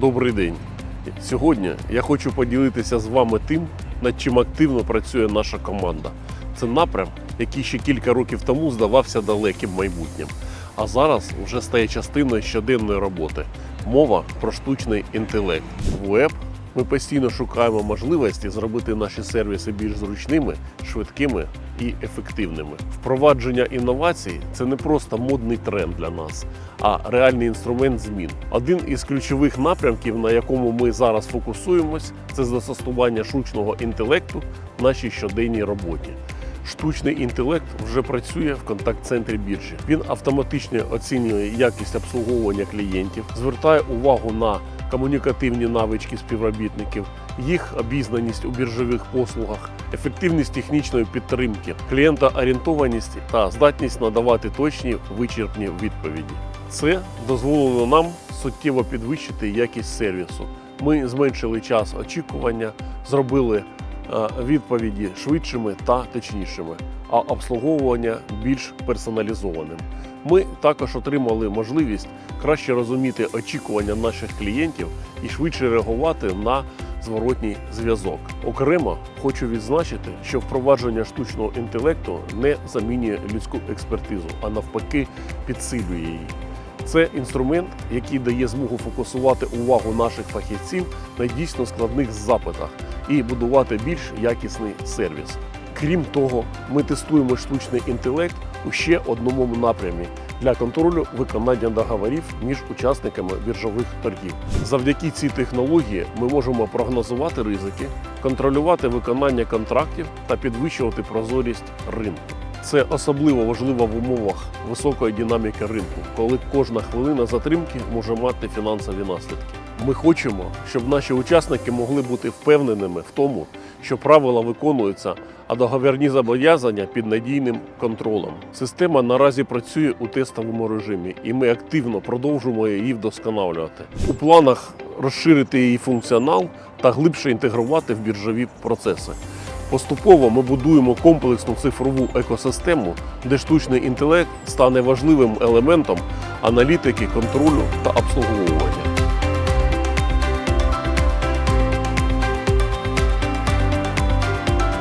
Добрий день. Сьогодні я хочу поділитися з вами тим, над чим активно працює наша команда. Це напрям, який ще кілька років тому здавався далеким майбутнім, а зараз вже стає частиною щоденної роботи. Мова про штучний інтелект. ВЕБ ми постійно шукаємо можливості зробити наші сервіси більш зручними, швидкими і ефективними. Впровадження інновацій це не просто модний тренд для нас, а реальний інструмент змін. Один із ключових напрямків, на якому ми зараз фокусуємось, це застосування штучного інтелекту в нашій щоденній роботі. Штучний інтелект вже працює в контакт-центрі біржі. Він автоматично оцінює якість обслуговування клієнтів, звертає увагу на комунікативні навички співробітників, їх обізнаність у біржових послугах, ефективність технічної підтримки, клієнтоорієнтованість та здатність надавати точні вичерпні відповіді. Це дозволило нам суттєво підвищити якість сервісу. Ми зменшили час очікування, зробили відповіді швидшими та точнішими, а обслуговування більш персоналізованим. Ми також отримали можливість краще розуміти очікування наших клієнтів і швидше реагувати на зворотній зв'язок. Окремо хочу відзначити, що впровадження штучного інтелекту не замінює людську експертизу, а навпаки, підсилює її. Це інструмент, який дає змогу фокусувати увагу наших фахівців на дійсно складних запитах і будувати більш якісний сервіс. Крім того, ми тестуємо штучний інтелект у ще одному напрямі для контролю виконання договорів між учасниками біржових торгів. Завдяки цій технології ми можемо прогнозувати ризики, контролювати виконання контрактів та підвищувати прозорість ринку. Це особливо важливо в умовах високої динаміки ринку, коли кожна хвилина затримки може мати фінансові наслідки. Ми хочемо, щоб наші учасники могли бути впевненими в тому, що правила виконуються, а договірні зобов'язання під надійним контролем. Система наразі працює у тестовому режимі, і ми активно продовжуємо її вдосконалювати. У планах розширити її функціонал та глибше інтегрувати в біржові процеси. Поступово ми будуємо комплексну цифрову екосистему, де штучний інтелект стане важливим елементом аналітики, контролю та обслуговування.